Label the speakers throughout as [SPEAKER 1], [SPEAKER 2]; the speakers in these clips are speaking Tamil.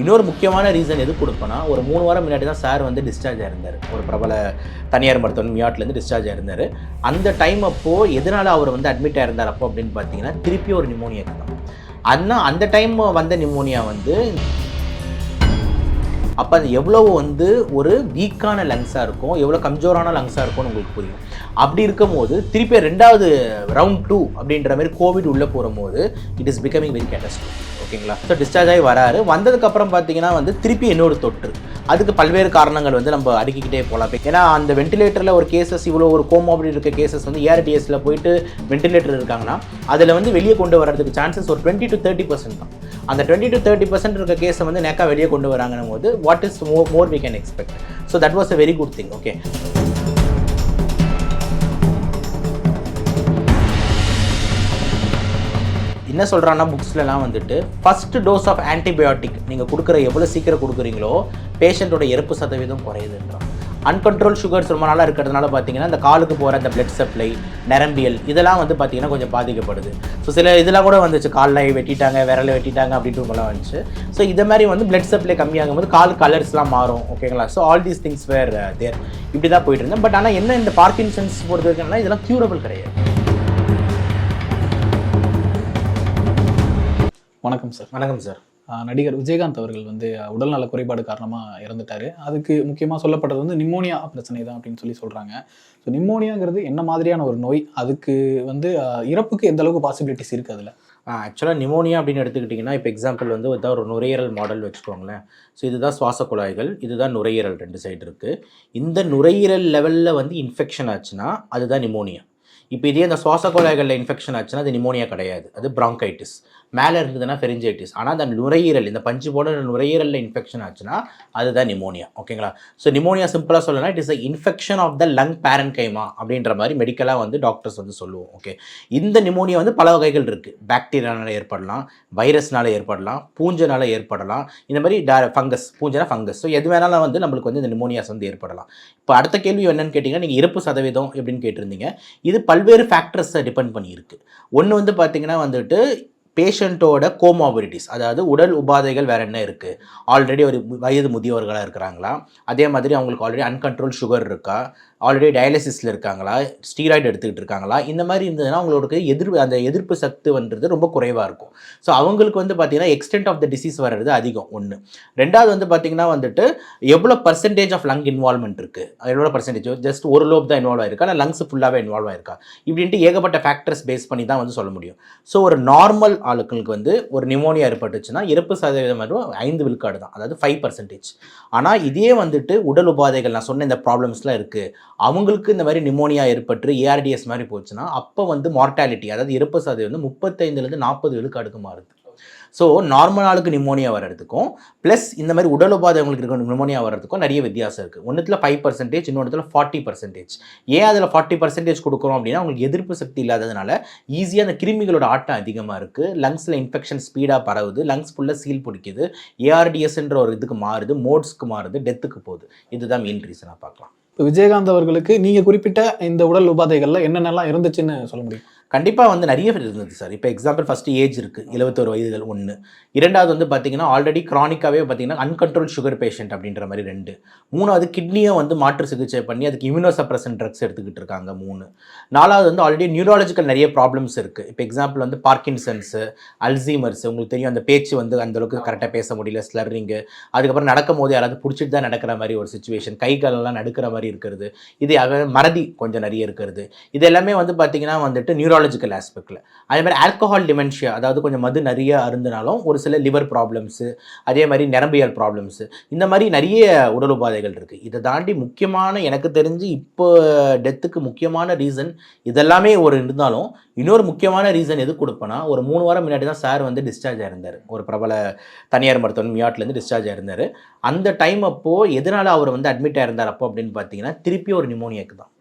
[SPEAKER 1] இன்னொரு முக்கியமான ரீசன் எது கொடுப்பேன்னா ஒரு மூணு வாரம் முன்னாடி தான் சார் வந்து டிஸ்சார்ஜ் ஆயிருந்தார். ஒரு பிரபல தனியார் மருத்துவம் மியாட்லேருந்து டிஸ்சார்ஜ் ஆயிருந்தார். அந்த டைம் அப்போது எதனால் அவர் வந்து அட்மிட் ஆயிருந்தார் அப்போ அப்படின்னு பார்த்தீங்கன்னா திருப்பி ஒரு நிமோனியா தான். அண்ணா அந்த டைம் வந்த நிமோனியா வந்து அப்போ அது எவ்வளோ வந்து ஒரு வீக்கான லங்ஸாக இருக்கும் எவ்வளோ கம்ஜோரான லங்ஸாக இருக்கும்னு உங்களுக்கு புரியும். அப்படி இருக்கும் போது திருப்பி ரெண்டாவது ரவுண்ட் டூ அப்படின்ற மாதிரி கோவிட் உள்ளே போகும்போது it is becoming very catastrophic ஓகேங்களா? ஸோ டிஸ்சார்ஜ் ஆகி வராரு. வந்ததுக்கப்புறம் பார்த்தீங்கன்னா வந்து திருப்பி இன்னொரு தொற்று. அதுக்கு பல்வேறு காரணங்கள் வந்து நம்ம அடுக்கிக்கிட்டே போகலாம் ஏன்னா அந்த வென்டிலேட்டரில் ஒரு கேசஸ் இவ்வளோ ஒரு கோமாபிடி இருக்க கேசஸ் வந்து ஏஆர்டிஎஸில் போயிட்டு வென்டிலேட்டர் இருக்காங்கன்னா அதில் வந்து வெளியே கொண்டு வர்றதுக்கு சான்சஸ் ஒரு டுவெண்ட்டி டு தேர்ட்டி பர்சன்ட் தான். அந்த டுவெண்ட்டி டு தேர்ட்டி பர்சன்ட் இருக்க கேஸை வந்து நேக்கா வெளியே கொண்டு வராங்கன்னும் போது what is more more we can expect so that was a very good thing okay என்ன சொல்கிறான்னா புக்ஸ்லலாம் வந்துட்டு ஃபஸ்ட்டு டோஸ் ஆஃப் ஆன்டிபயோட்டிக் நீங்கள் கொடுக்குற எவ்வளோ சீக்கிரம் கொடுக்குறீங்களோ பேஷண்ட்டோட இறப்பு சதவீதம் குறையுதுன்றான். அன்கண்ட்ரோல் சுகர்ஸ் ரொம்ப நாளாக இருக்கிறதுனால பார்த்தீங்கன்னா இந்த காலுக்கு போகிற அந்த பிளட் சப்ளை நரம்பியல் இதெல்லாம் வந்து பார்த்தீங்கன்னா கொஞ்சம் பாதிக்கப்படுது. ஸோ சில இதெல்லாம் கூட வந்துச்சு. காலில் வெட்டிட்டாங்க விரல வெட்டிட்டாங்க அப்படின்றவங்களாம் வந்துச்சு. ஸோ இதை மாதிரி வந்து பிளட் சப்ளை கம்மியாகும் போது கால் கலர்ஸ்லாம் மாறும். ஓகேங்களா so all these things were there இப்படி தான் போயிட்டு இருந்தேன் பட் ஆனால் என்ன இந்த பார்க்கின்சன்ஸ் பொறுத்த வரைக்கும்னா இதெல்லாம் க்யூரபிள் கிடையாது.
[SPEAKER 2] வணக்கம் சார்
[SPEAKER 1] வணக்கம் சார்
[SPEAKER 2] நடிகர் விஜயகாந்த் அவர்கள் வந்து உடல்நல குறைபாடு காரணமாக இறந்துட்டாரு. அதுக்கு முக்கியமாக சொல்லப்பட்டது வந்து நிமோனியா பிரச்சனை தான் அப்படின்னு சொல்லி சொல்கிறாங்க ஸோ நிமோனியாங்கிறது என்ன மாதிரியான ஒரு நோய்? அதுக்கு வந்து இறப்புக்கு எந்த அளவுக்கு பாசிபிலிட்டிஸ் இருக்குது அதில்?
[SPEAKER 1] ஆக்சுவலாக நிமோனியா அப்படின்னு எடுத்துக்கிட்டிங்கன்னா இப்போ எக்ஸாம்பிள் வந்து ஒரு நுரையீரல் மாடல் வச்சுக்கோங்களேன். ஸோ இதுதான் சுவாச குழாய்கள் இதுதான் நுரையீரல் ரெண்டு சைடு இருக்குது இந்த நுரையீரல் லெவலில் வந்து இன்ஃபெக்ஷன் ஆச்சுன்னா அதுதான் நிமோனியா. இப்போ இதே அந்த சுவாச குழாய்களில் இன்ஃபெக்ஷன் ஆச்சுன்னா அது நிமோனியா கிடையாது. அது ப்ராங்கைட்டிஸ் மேலே இருந்ததுன்னா ஃபெரிஞ்சைட்டிஸ் ஆனால் அந்த நுரையீரல் இந்த பஞ்சு போட நுரையீரலில் இன்ஃபெக்ஷன் ஆச்சுன்னா அதுதான் நிமோனியா ஓகேங்களா ஸோ நிமோனியா சிம்பிளாக சொல்லணும்னா it is a infection of the lung parenchyma அப்படின்ற மாதிரி மெடிக்கலாக வந்து டாக்டர்ஸ் வந்து சொல்லுவோம். ஓகே இந்த நிமோனியா வந்து பல வகைகள் இருக்குது பாக்டீரியானால் ஏற்படலாம் வைரஸ்னால் ஏற்படலாம் பூஞ்சனால் ஏற்படலாம். இந்த மாதிரி டே ஃபங்கஸ் பூஞ்சனா ஃபங்கஸ் ஸோ எது வேணாலும் வந்து நம்மளுக்கு வந்து இந்த நிமோனியாஸ் வந்து ஏற்படலாம். இப்போ அடுத்த கேள்வி என்னென்னு கேட்டிங்கன்னா நீங்கள் இறப்பு சதவீதம் எப்படின்னு கேட்டிருந்தீங்க. இது பல்வேறு ஃபேக்டர்ஸை டிபெண்ட் பண்ணியிருக்கு. ஒன்று வந்து பார்த்தீங்கன்னா வந்துட்டு பேஷண்ட்டோட கோமாபிலிட்டிஸ் அதாவது உடல் உபாதைகள் வேறு என்ன இருக்குது ஆல்ரெடி ஒரு வயது முதியவர்களாக இருக்கிறாங்களா? அதே மாதிரி அவங்களுக்கு ஆல்ரெடி அன்கண்ட்ரோல் சுகர் இருக்கா? ஆல்ரெடி டயாலிசிஸில் இருக்காங்களா? ஸ்டீராய்டு எடுத்துக்கிட்டு இருக்காங்களா? இந்த மாதிரி இருந்ததுன்னா அவங்களுக்கு எதிர்ப்பு அந்த எதிர்ப்பு சத்து வந்துறது ரொம்ப குறைவாக இருக்கும். ஸோ அவங்களுக்கு வந்து பார்த்தீங்கன்னா எக்ஸ்டென்ட் ஆஃப் த டிசீஸ் வர்றது அதிகம் ஒன்று ரெண்டாவது வந்து பார்த்தீங்கன்னா வந்துட்டு எவ்வளோ பர்சன்டேஜ் ஆஃப் லங் இன்வால்மெண்ட் இருக்குது எவ்வளோ பர்சன்டேஜ் ஜஸ்ட் ஒரு லோப் தான் இன்வால்வ் ஆயிருக்கா? இல்லை லங்ஸ் ஃபுல்லாகவே இன்வால்வ் ஆயிருக்கா? இப்படின்ட்டு ஏகப்பட்ட ஃபேக்டர்ஸ் பேஸ் பண்ணி தான் வந்து சொல்ல முடியும். ஸோ ஒரு நார்மல் ஆளுக்களுக்கு வந்து ஒரு நிமோனியா ஏற்பட்டுச்சுன்னா இறப்பு சதவீதம் வரும் ஐந்து விழுக்காடு தான். அதாவது ஃபைவ் பர்சன்டேஜ் ஆனால் இதே வந்துட்டு உடல் உபாதைகள் நான் சொன்ன இந்த ப்ராப்ளம்ஸ்லாம் இருக்குது அவங்களுக்கு இந்த மாதிரி நிமோனியா ஏற்பட்டு ஏஆர்டிஎஸ் மாதிரி போச்சுன்னா அப்போ வந்து மார்ட்டாலிட்டி அதாவது இறப்பு சதவீதம் வந்து முப்பத்தைந்துலேருந்து நாற்பது விழுக்காடுக்கு மாறுது. ஸோ நார்மல் ஆளுக்கு நிமோனியா வர்றதுக்கும் ப்ளஸ் இந்த மாதிரி உடல் உபாதை அவங்களுக்கு இருக்க நிமோனியா வர்றதுக்கும் நிறைய வித்தியாசம் இருக்குது ஒன்றுத்தில் ஃபைவ் பர்சன்டேஜ் இன்னொன்றுத்தில் ஃபார்ட்டி பர்சன்டேஜ் ஏன் அதில் ஃபார்ட்டி பர்சன்டேஜ் கொடுக்குறோம் அப்படின்னா அவங்களுக்கு எதிர்ப்பு சக்தி இல்லாததுனால ஈஸியாக அந்த கிருமிகளோட ஆட்டம் அதிகமாக இருக்குது லங்ஸில் இன்ஃபெக்ஷன் ஸ்பீடாக பரவுது லங்ஸ் ஃபுல்லாக சீல் பிடிக்குது. ஏஆர்டிஎஸ்ன்ற ஒரு இதுக்கு மாறுது மோட்ஸ்க்கு மாறுது டெத்துக்கு போகுது. இதுதான் மெயின் ரீசனாக பார்க்கலாம்.
[SPEAKER 2] இப்போ விஜயகாந்த் அவர்களுக்கு நீங்கள் குறிப்பிட்ட இந்த உடல் உபாதைகள்ல என்னென்னலாம் இருந்துச்சுன்னு சொல்ல முடியும்?
[SPEAKER 1] கண்டிப்பாக வந்து நிறைய இருந்தது சார். இப்போ எக்ஸாம்பிள் ஃபஸ்ட்டு ஏஜ் இருக்குது இருபத்தோரு வயதுகள் ஒன்று இரண்டாவது வந்து பார்த்தீங்கன்னா ஆல்ரெடி க்ரானிக்காகவே பார்த்தீங்கன்னா அன்கண்ட்ரோல் சுகர் பேஷண்ட் அப்படின்ற மாதிரி ரெண்டு. மூணாவது கிட்னியை வந்து மாற்று சிகிச்சை பண்ணி அதுக்கு இம்யூனோசப்ரசன் ட்ரக்ஸ் எடுத்துக்கிட்டு இருக்காங்க மூணு. நாலாவது வந்து ஆல்ரெடி நியூராலஜிக்கல் நிறைய ப்ராப்ளம்ஸ் இருக்குது இப்போ எக்ஸாம்பிள் வந்து பார்க்கின்சன்ஸு அல்சீமர்ஸ் உங்களுக்கு தெரியும் அந்த பேச்சு வந்து அந்தளவுக்கு கரெக்டாக பேச முடியல ஸ்லர்ரிங்கு அதுக்கப்புறம் நடக்கும் போது யாராவது பிடிச்சிட்டு தான் நடக்கிற மாதிரி ஒரு சுச்சுவேஷன் கை காலெல்லாம் நடுக்கிற மாதிரி இருக்கிறது. இது மறதி கொஞ்சம் நிறைய இருக்கிறது. இது எல்லாமே வந்து பார்த்தீங்கன்னா வந்துட்டு நியூராலஜிக்கல் ஆஸ்பெக்டில் அதே மாதிரி ஆல்கஹால் டிமென்ஷியா அதாவது கொஞ்சம் மது நிறைய அருந்தினாலும் ஒரு சில லிவர் ப்ராப்ளம்ஸு அதே மாதிரி நரம்பியல் ப்ராப்ளம்ஸு இந்த மாதிரி நிறைய உடல் உபாதைகள் இருக்குது இதை தாண்டி முக்கியமான எனக்கு தெரிஞ்சு இப்போ டெத்துக்கு முக்கியமான ரீசன் இதெல்லாமே ஒரு இருந்தாலும் இன்னொரு முக்கியமான ரீசன் எது கொடுப்பேன்னா ஒரு மூணு வாரம் முன்னாடி தான் சார் வந்து டிஸ்சார்ஜ் ஆயிருந்தார். ஒரு பிரபல தனியார் மருத்துவம் மியாட்லேருந்து டிஸ்சார்ஜ் ஆயிருந்தார். அந்த டைம் அப்போது எதனால் அவர் வந்து அட்மிட் ஆயிருந்தார் அப்போ அப்படின்னு பார்த்தீங்கன்னா திருப்பி ஒரு நிமோனியாக்கு தான்.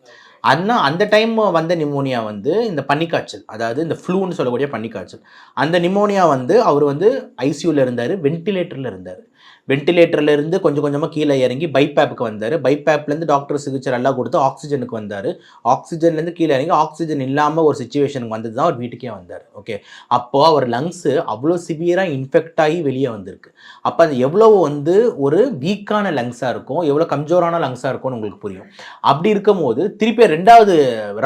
[SPEAKER 1] அண்ணா அந்த டைம் வந்த நிமோனியா வந்து இந்த பன்னிக்காய்ச்சல் அதாவது இந்த ஃப்ளூன்னு சொல்லக்கூடிய பன்னிக்காய்ச்சல் அந்த நிமோனியா வந்து அவர் வந்து ஐசியூவில் இருந்தார் வென்டிலேட்டரில் இருந்தார். வெண்டிலேட்டர்லேருந்து கொஞ்சம் கொஞ்சமாக கீழே இறங்கி பைபேப்புக்கு வந்தார். பைபேப்லேருந்து டாக்டர் சிகிச்சை நல்லா கொடுத்து ஆக்சிஜனுக்கு வந்தார். ஆக்சிஜன்லேருந்து கீழே இறங்கி ஆக்சிஜன் இல்லாமல் ஒரு சுச்சுவேஷனுக்கு வந்தது தான் அவர் வீட்டுக்கே வந்தார். ஓகே அப்போது அவர் லங்ஸு அவ்வளோ சிவியராக இன்ஃபெக்ட் ஆகி வெளியே வந்திருக்கு. அப்போ அது எவ்வளோ வந்து ஒரு வீக்கான லங்ஸாக இருக்கும் எவ்வளோ கம்ஜோரான லங்ஸாக இருக்கும்னு உங்களுக்கு புரியும். அப்படி இருக்கும்போது திருப்பி ரெண்டாவது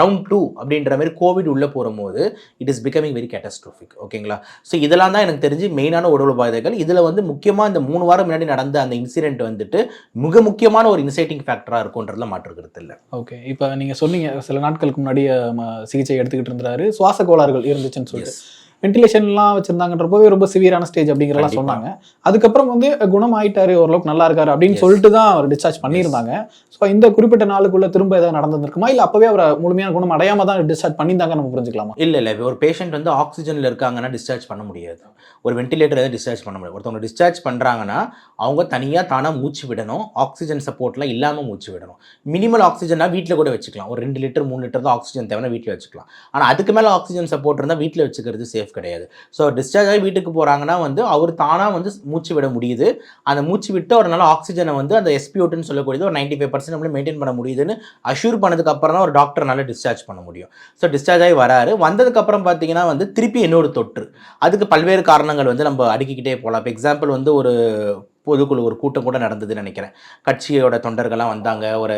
[SPEAKER 1] ரவுண்ட் டூ அப்படின்ற மாதிரி கோவிட் உள்ளே போகும்போது it is becoming very catastrophic ஓகேங்களா ஸோ இதெல்லாம் தான் எனக்கு தெரிஞ்சு மெயினான உடல் உபாதைகள். இதில் வந்து முக்கியமாக இந்த மூணு வாரம் முன்னாடி நடந்த அந்த இன்சிடென்ட் வந்துட்டு மிக முக்கியமான ஒரு இன்சைட்டிங் ஃபேக்டராக இருக்கும்ன்றதுல மாற்றுக்கிறது இல்லை.
[SPEAKER 2] ஓகே இப்போ நீங்க சொன்னீங்க சில நாட்களுக்கு முன்னாடி சிகிச்சை எடுத்துக்கிட்டு இருந்தாரு. சுவாச கோளாறுகள் இருந்துச்சுன்னு சொல்லிட்டு. வென்டிலேஷன்லாம் வச்சிருந்தாங்கன்றப்போவே ரொம்ப சிவியரான ஸ்டேஜ் அப்படிங்கிறலாம். சொன்னாங்க. அதுக்கப்புறம் வந்து குணம் ஆயிட்டாரு ஓரளவுக்கு நல்லா இருக்காரு அப்படின்னு. சொல்லிட்டு தான் அவர் டிஸ்சார்ஜ் பண்ணியிருந்தாங்க. ஸோ இந்த குறிப்பிட்ட நாளுக்குள்ள திரும்ப ஏதாவது நடந்திருக்குமா இல்லை அப்பவே அவரை முழுமையான குணம் அடையாம தான் டிஸ்சார்ஜ் பண்ணியிருந்தாங்க நம்ம புரிஞ்சுக்கலாமா?
[SPEAKER 1] இல்லை இல்லை. ஒரு பேஷண்ட் வந்து ஆக்சிஜனில் இருக்காங்கன்னா டிஸ்சார்ஜ் பண்ண முடியாது. ஒரு வென்டிலேட்டர் எதாவது டிஸ்சார்ஜ் பண்ண முடியாது. ஒருத்தவங்க டிஸ்சார்ஜ் பண்ணுறாங்கன்னா அவங்க தனியாக தானாக மூச்சு விடணும். ஆக்சிஜன் சப்போர்ட்லாம் இல்லாமல் மூச்சு விடணும். மினிமல் ஆக்சிஜனாக வீட்டில் கூட வச்சுக்கலாம். ஒரு ரெண்டு லிட்டர் மூணு லிட்டர் தான் ஆக்சிஜன் தேவைன்னா வீட்டில் வச்சுக்கலாம். ஆனால் அதுக்கு மேலே ஆக்சிஜன் சப்போர்ட் இருந்தால் வீட்டில் வச்சுக்கிறது சேஃப் கிடையாது. ஸோ டிஸ்சார்ஜ் ஆகி வீட்டுக்கு போகிறாங்கன்னா வந்து அவர் தானாக வந்து மூச்சு விட முடியுது. அந்த மூச்சு விட்டு அவரால் ஆக்சிஜனை வந்து அந்த எஸ்பிஓட்டுன்னு சொல்லக்கூடியது ஒரு நைன்டி ஃபைவ் பர்சன்ட் நம்மளே மெயின்டைன் பண்ண முடியுதுன்னு அஷ்யூர் பண்ணதுக்கு அப்புறம் தான் ஒரு டாக்டர் நல்லா டிஸ்சார்ஜ் பண்ண முடியும். ஸோ டிஸ்சார்ஜ் ஆகி வராரு. வந்ததுக்கப்புறம் பார்த்தீங்கன்னா வந்து திருப்பி இன்னொரு தொற்று. அதுக்கு பல்வேறு காரணங்கள் வந்து நம்ம அடுக்கிக்கிட்டே போகலாம் இப்போ எக்ஸாம்பிள் வந்து ஒரு பொதுக்குழு ஒரு கூட்டம் கூட நடந்ததுன்னு நினைக்கிறேன். கட்சியோட தொண்டர்கள்லாம் வந்தாங்க. ஒரு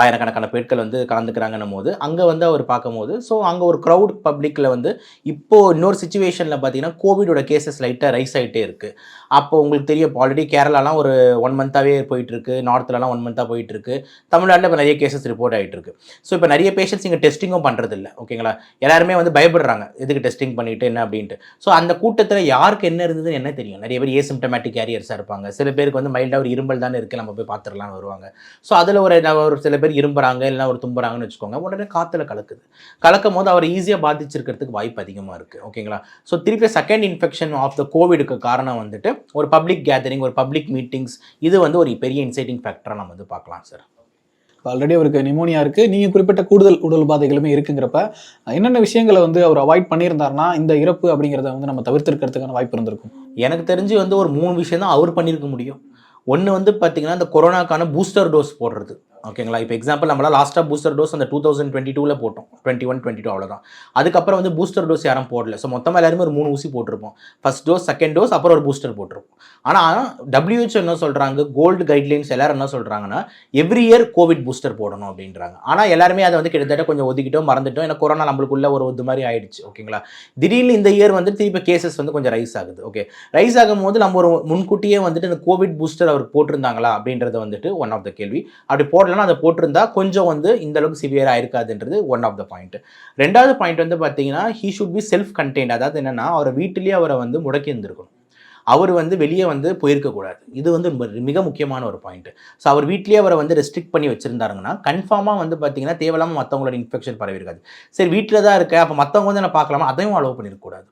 [SPEAKER 1] ஆயிரக்கணக்கான பேட்கள் வந்து கலந்துக்கிறாங்கன்னும் போது அங்கே வந்து அவர் பார்க்கும்போது ஸோ அங்கே ஒரு க்ரௌட் பப்ளிக்கில் வந்து இப்போது இன்னொரு சுச்சுவேஷனில் பார்த்தீங்கன்னா கோவிடோட கேசஸ் லைட்டாக ரைஸ் ஆகிட்டே இருக்குது அப்போ உங்களுக்கு தெரியும் இப்போ ஆல்ரெடி கேரளாலாம் ஒரு ஒன் மந்த்தாகவே போயிட்டுருக்கு நார்த்லலாம் ஒன் மந்த்தாக போயிட்டுருக்கு தமிழ்நாட்டில் இப்போ நிறைய கேசஸ் ரிப்போர்ட் ஆகிட்டுருக்கு ஸோ இப்போ நிறைய பேஷண்ட்ஸ் இங்கே டெஸ்டிங்கும் பண்ணுறதில்ல ஓகேங்களா எல்லாருமே வந்து பயப்படுறாங்க எதுக்கு டெஸ்டிங் பண்ணிட்டு என்ன அப்படின்ட்டு. ஸோ அந்த கூட்டத்தில் யாருக்கு என்ன இருந்ததுன்னு என்ன தெரியும்? நிறைய பேர் ஏசிம்டமேட்டிக் கேரியர்ஸாக இருப்பாங்க சில பேருக்கு வந்து மைல்டாக ஒரு இரும்பல் தானே இருக்குது நம்ம போய் பார்த்துடலாம் வருவாங்க. ஸோ அதில் ஒரு ஒரு சில பேர் இரும்புறாங்க இல்லைனா ஒரு தும்புறாங்கன்னு வச்சுக்கோங்க உடனே காற்றுல கலக்குது. கலக்கும் போது அவர் ஈஸியாக பாதிச்சிருக்கிறதுக்கு வாய்ப்பு அதிகமாக இருக்குது ஓகேங்களா ஸோ திருப்பி செகண்ட் இன்ஃபெக்ஷன் ஆஃப் த கோவிடுக்கு காரணம் வந்துட்டு ஒரு பப்ளிக் கேதரிங் ஒரு பப்ளிக் மீட்டிங்ஸ் இது வந்து ஒரு பெரிய இன்சைட்டிங் ஃபேக்டராக நம்ம வந்து பார்க்கலாம் சார்
[SPEAKER 2] ஆல்ரெடி அவருக்கு நிமோனியா இருக்கு. நீங்க குறிப்பிட்ட கூடுதல் உடல் உபாதைகளுமே இருக்குங்கிறப்ப என்னென்ன விஷயங்களை வந்து அவர் அவாய்ட் பண்ணியிருந்தாருன்னா இந்த இறப்பு அப்படிங்கிறத வந்து நம்ம தவிர்த்திருக்கிறதுக்கான வாய்ப்பு இருந்திருக்கும்.
[SPEAKER 1] எனக்கு தெரிஞ்சு வந்து ஒரு மூணு விஷயம் தான் அவர் பண்ணியிருக்க முடியும். ஒன்று வந்து பார்த்தீங்கன்னா இந்த கொரோனாக்கான பூஸ்டர் டோஸ் போடுறது. ஓகேங்களா? இப்போ எக்ஸாம்பிள் நம்மளால் லாஸ்ட்டாக பூஸ்டர் டோஸ் அந்த டூ தௌசண்ட் டுவெண்ட்டி டூவில் போட்டோம். டுவெண்ட்டி ஒன் டுவெண்ட்டி டூ அவ்வளோதான் அதுக்கப்புறம் வந்து பூஸ்டர் டோஸ் யாரும் போடல. ஸோ மொத்தமாக எல்லாருமே ஒரு மூணு ஊசி போட்டிருப்போம். ஃபஸ்ட் டோஸ் செகண்ட் டோஸ் அப்புறம் ஒரு பூஸ்டர் போட்டிருப்போம். ஆனால் டபிள்யூஹெச் என்ன சொல்கிறாங்க கோல்டு கைட்லைன்ஸ் எல்லாரும் என்ன சொல்கிறாங்கன்னா எவ்ரி இயர் கோவிட் பூஸ்டர் போடணும் அப்படின்றாங்க. ஆனால் எல்லாருமே அதை வந்து கிட்டத்தட்ட கொஞ்சம் ஒதுக்கிட்டோம் மறந்துட்டோம். ஏன்னா கொரோனா நம்மளுக்குள்ள ஒரு இது மாதிரி ஆயிடுச்சு. ஓகேங்களா? திடீர்னு இந்த இயர் வந்து திருப்பி கேசஸ் வந்து கொஞ்சம் ரைஸ் ஆகுது. ஓகே ரைஸ் ஆகும்போது நம்ம ஒரு முன்கூட்டியே வந்துட்டு இந்த கோவிட் பூஸ்டர் அவர் போட்டிருந்தாங்களா அப்படின்றத வந்துட்டு ஒன் ஆஃப் த கேள்வி. அப்படி போடலன்னா அதை போட்டிருந்தா கொஞ்சம் வந்து இந்த அளவுக்கு சிவியர் இருக்காதுன்றது ஒன் ஆஃப் த பாயிண்ட் ரெண்டாவது பாயிண்ட் வந்து பார்த்தீங்கன்னா he should be self contained அதாவது என்னன்னா அவரை வீட்டிலேயே அவரை வந்து முடக்கி இருந்திருக்கணும். அவர் வந்து வெளியே வந்து போயிருக்கக்கூடாது இது வந்து மிக முக்கியமான ஒரு பாயிண்ட் ஸோ அவர் வீட்லேயே அவரை வந்து ரெஸ்ட்ரிக்ட் பண்ணி வச்சிருந்தாருங்கன்னா கன்ஃபார்மாக வந்து பார்த்தீங்கன்னா தேவையில்லாமல் மற்றவங்களோட இன்ஃபெக்ஷன் பரவி இருக்காது சரி வீட்டில் தான் இருக்க அப்போ மற்றவங்க வந்து நான் பார்க்கலாமா? அதையும் அலோவ் பண்ணிருக்கக்கூடாது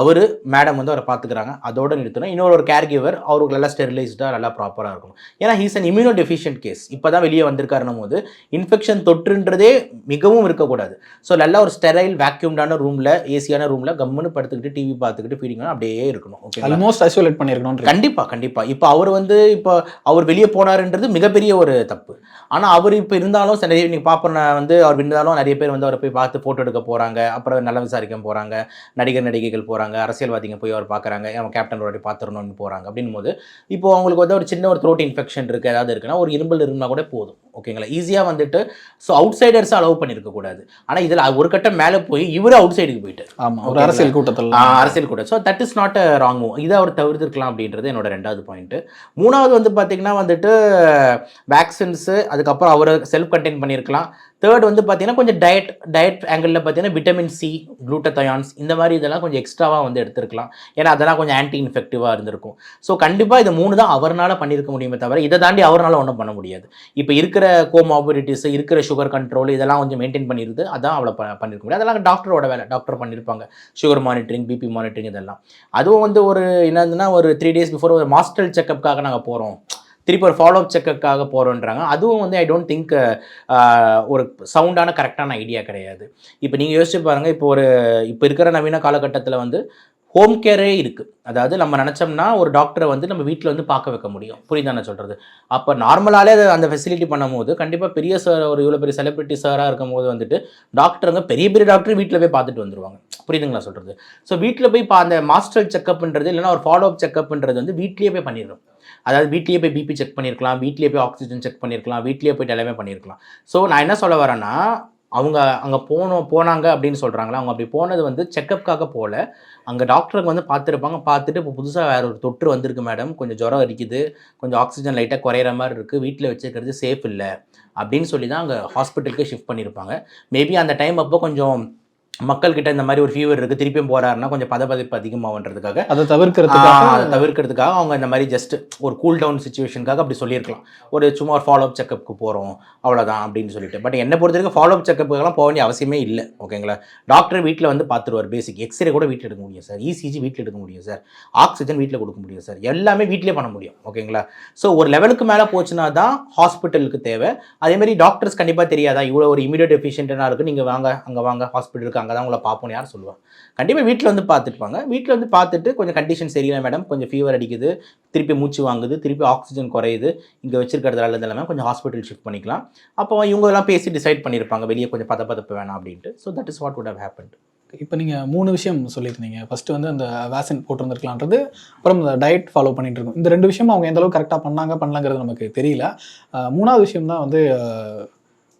[SPEAKER 1] அவர் மேடம் வந்து அவரை பார்த்துக்கிறாங்க. அதோட நிறுத்தணும். இன்னொரு ஒரு கேர் கிவர் அவருக்கு நல்லா ஸ்டெரிலைஸ்டாக நல்லா ப்ராப்பராக இருக்கணும். ஏன்னா he's an immunodeficient case இப்போ தான் வெளியே வந்திருக்காருன்னும் போது இன்ஃபெக்ஷன் தொற்றுன்றதே மிகவும் இருக்கக்கூடாது. ஸோ நல்லா ஒரு ஸ்டெரைல் வேக்யூம்டான ரூமில் ஏசியான ரூமில் கம்முன்னு படுத்துக்கிட்டு டிவி பார்த்துக்கிட்டு ஃபீடிங் அப்படியே இருக்கணும். ஓகே
[SPEAKER 2] ஆல்மோஸ்ட் ஐசோலேட் பண்ணியிருக்கணும்
[SPEAKER 1] கண்டிப்பா கண்டிப்பா. இப்போ அவர் வந்து இப்போ அவர் வெளியே போனாருன்றது மிகப்பெரிய ஒரு தப்பு. ஆனா அவர் இப்போ இருந்தாலும் நிறைய நீங்கள் பார்ப்ப வந்து அவர் இருந்தாலும் நிறைய பேர் வந்து அவரை போய் பார்த்து ஃபோட்டோ எடுக்க போறாங்க. அப்புறம் நல்ல விசாரிக்க போறாங்க. நடிகர் நடிகைகள் போறாங்க அரசியல்வாதிங்க போய் அவர் பார்க்குறாங்க அவன் கேப்டன் ஒரு பார்த்துடணும்னு போறாங்க அப்படின்னும் போது இப்போ அவங்களுக்கு வந்து ஒரு சின்ன ஒரு த்ரோட் இன்ஃபெக்ஷன் இருக்கு ஏதாவது இருக்குன்னா ஒரு இரும்பல் இருந்தால் கூட போதும். ஓகேங்களா ஈஸியாக வந்துட்டு ஸோ அவுட் சைடர்ஸை அலோவ் பண்ணியிருக்க கூடாது. ஆனா இதில் ஒரு கட்டம் மேலே போய் இவரு அவுட் சைடுக்கு போயிட்டார்.
[SPEAKER 2] ஆமா ஒரு? அரசியல் கூட்டத்தில்.
[SPEAKER 1] அரசியல் கூட so that is not wrong move இதை அவர் தவிர்த்திருக்கலாம் அப்படின்றது என்னோட ரெண்டாவது பாயிண்ட் மூணாவது வந்து பார்த்தீங்கன்னா வந்துட்டு வேக்சின்ஸு அதுக்கப்புறம் அவரை செல்ஃப் கண்டெயின் பண்ணியிருக்கலாம் தேர்ட் வந்து பார்த்தீங்கன்னா கொஞ்சம் டயட் டயட் ஆங்கிளில் பார்த்தீங்கன்னா விட்டமின் சி குளூட்டதயான்ஸ் இந்த மாதிரி இதெல்லாம் கொஞ்சம் எக்ஸ்ட்ராவாக வந்து எடுத்திருக்கலாம். ஏன்னா அதெல்லாம் கொஞ்சம் ஆன்டி இன்ஃபெக்டிவாக இருந்திருக்கும். ஸோ கண்டிப்பாக இது மூணு தான் அவரால் பண்ணியிருக்க முடியுமே தவிர இதை தாண்டி அவரால் ஒன்றும் பண்ண முடியாது. இப்போ இருக்கிற கோமாபிலிட்டிஸ் இருக்கிற சுகர் கண்ட்ரோல் இதெல்லாம் கொஞ்சம் மெயின்டைன் பண்ணிடுது அதான் அவளை பண்ணியிருக்க முடியாது அதெல்லாம் டாக்டரோட வேலை டாக்டர் பண்ணியிருப்பாங்க சுகர் மானிட்டரிங் பிபி மானிட்டரிங் இதெல்லாம். அதுவும் வந்து ஒரு என்னதுன்னா ஒரு த்ரீ டேஸ் பிஃபோர் ஒரு மாஸ்டல் செக்கப்புக்காக நாங்கள் போகிறோம் திருப்பி ஒரு ஃபாலோ அப் செக்கக்காக போகிறோன்றாங்க அதுவும் வந்து ஐ டோன்ட் திங்க் ஒரு சவுண்டான கரெக்டான ஐடியா கிடையாது. இப்போ நீங்கள் யோசிச்சு பாருங்கள் இப்போ ஒரு இப்போ இருக்கிற நவீன காலகட்டத்தில் வந்து ஹோம் கேரே இருக்குது அதாவது நம்ம நினச்சோம்னா ஒரு டாக்டரை வந்து நம்ம வீட்டில் வந்து பார்க்க வைக்க முடியும். புரியுதா சொல்கிறது அப்போ நார்மலாலே அதை அந்த ஃபெசிலிட்டி பண்ணும்போது கண்டிப்பாக பெரிய சார் ஒரு இவ்வளோ பெரிய செலிபிரிட்டி சாராக இருக்கும் போது வந்துட்டு டாக்டருங்க பெரிய பெரிய டாக்டர் வீட்டில் போய் பார்த்துட்டு வந்துடுவாங்க புரியுதுங்களா சொல்கிறது ஸோ வீட்டில் போய் இப்போ அந்த மாஸ்டர் செக்அப்ன்றது இல்லைன்னா ஒரு ஃபாலோ அப் செக்கப்ன்றது வந்து வீட்லேயே போய் பண்ணிடணும். அதாவது வீட்லேயே போய் பிபி செக் பண்ணியிருக்கலாம் வீட்லேயே போய் ஆக்சிஜன் செக் பண்ணியிருக்கலாம் வீட்லேயே போய் எல்லாமே பண்ணியிருக்கலாம் ஸோ நான் என்ன சொல்ல வரேன்னா அவங்க அங்கே போனோம் போனாங்க அப்படின்னு சொல்கிறாங்களா அவங்க அப்படி போனது வந்து செக்கப்புக்காக போகல அங்கே டாக்டருக்கு வந்து பார்த்துருப்பாங்க. பார்த்துட்டு இப்போ புதுசாக வேறு ஒரு தொற்று வந்திருக்கு மேடம் கொஞ்சம் ஜுரம் இருக்குது கொஞ்சம் ஆக்சிஜன் லைட்டாக குறையிற மாதிரி இருக்குது வீட்டில் வச்சுருக்கிறது சேஃப் இல்லை. அப்படின்னு சொல்லி தான் அங்கே ஹாஸ்பிட்டலுக்கு ஷிஃப்ட் பண்ணியிருப்பாங்க மேபி அந்த டைம் அப்போ கொஞ்சம் மக்கள்கிட்ட இந்த மாதிரி ஒரு ஃபீவர் இருக்குது திருப்பியும் போகிறாருன்னா கொஞ்சம் பதபதிப்பு அதிகமாகன்றதுக்காக
[SPEAKER 2] அதை தவிர்க்கிறதுக்காக
[SPEAKER 1] அதை தவிர்க்கிறதுக்காக அவங்க இந்த மாதிரி ஜஸ்ட் ஒரு கூல் டவுன் சுச்சுவேஷனுக்காக அப்படி சொல்லியிருக்கலாம். ஒரு சும்மா ஒரு ஃபாலோ அப் செக்கப்புக்கு போகிறோம் அவ்வளோதான் அப்படின்னு சொல்லிட்டு. பட் என்னை பொறுத்த வரைக்கும் ஃபாலோ அப் செக்கப்புக்கெல்லாம் போக வேண்டிய அவசியமே இல்லை ஓகேங்களா டாக்டர் வீட்டில் வந்து பார்த்துருவார் பேசிக் எக்ஸ்ரே கூட வீட்டில் எடுக்க முடியும் சார் இசிஜி வீட்டில் எடுக்க முடியும் சார் ஆக்சிஜன் வீட்டில் கொடுக்க முடியும் சார் எல்லாமே வீட்டிலே பண்ண முடியும் ஓகேங்களா ஸோ ஒரு லெவலுக்கு மேலே போச்சுன்னா தான் ஹாஸ்பிட்டலுக்கு தேவை. அதே மாதிரி டாக்டர்ஸ் கண்டிப்பாக தெரியாதா? இவ்வளோ ஒரு இமீடியட் எஃபிஷியன்ட்டாக இருக்குது நீங்கள் வாங்க அங்கே வாங்க ஹாஸ்பிட்டலுக்கு அங்கே தான் உங்களை பார்ப்போம் யார் சொல்லுவாங்க கண்டிப்பாக வீட்டில் வந்து பார்த்துட்டுப்பாங்க வீட்டில் வந்து பார்த்துட்டு கொஞ்சம் கண்டிஷன் சரியில்லை மேடம் கொஞ்சம் ஃபீவர் அடிக்குது. திருப்பி மூச்சு வாங்குது. திருப்பி ஆக்சிஜன் குறையுது. இங்கே வச்சிருக்கிறது நல்லது எல்லாமே கொஞ்சம் ஹாஸ்பிட்டல் ஷிஃப்ட் பண்ணிக்கலாம். அப்போ இவங்க எல்லாம் பேசி டிசைட் பண்ணியிருப்பாங்க வெளியே கொஞ்சம் பத பதப்பு வேணாம் அப்படின்ட்டு. So that is what would have happened
[SPEAKER 2] இப்போ நீங்கள் மூணு விஷயம் சொல்லியிருந்தீங்க. ஃபஸ்ட்டு வந்து அந்த வேக்சின் போட்டிருந்துருக்கலான்றது அப்புறம் இந்த டயட் ஃபாலோ பண்ணிட்டு இருக்கோம். இந்த ரெண்டு விஷயம் அவங்க எந்த அளவுக்கு கரெக்டாக பண்ணாங்க பண்ணலாங்கிறது நமக்கு தெரியல. மூணாவது விஷயம் தான் வந்து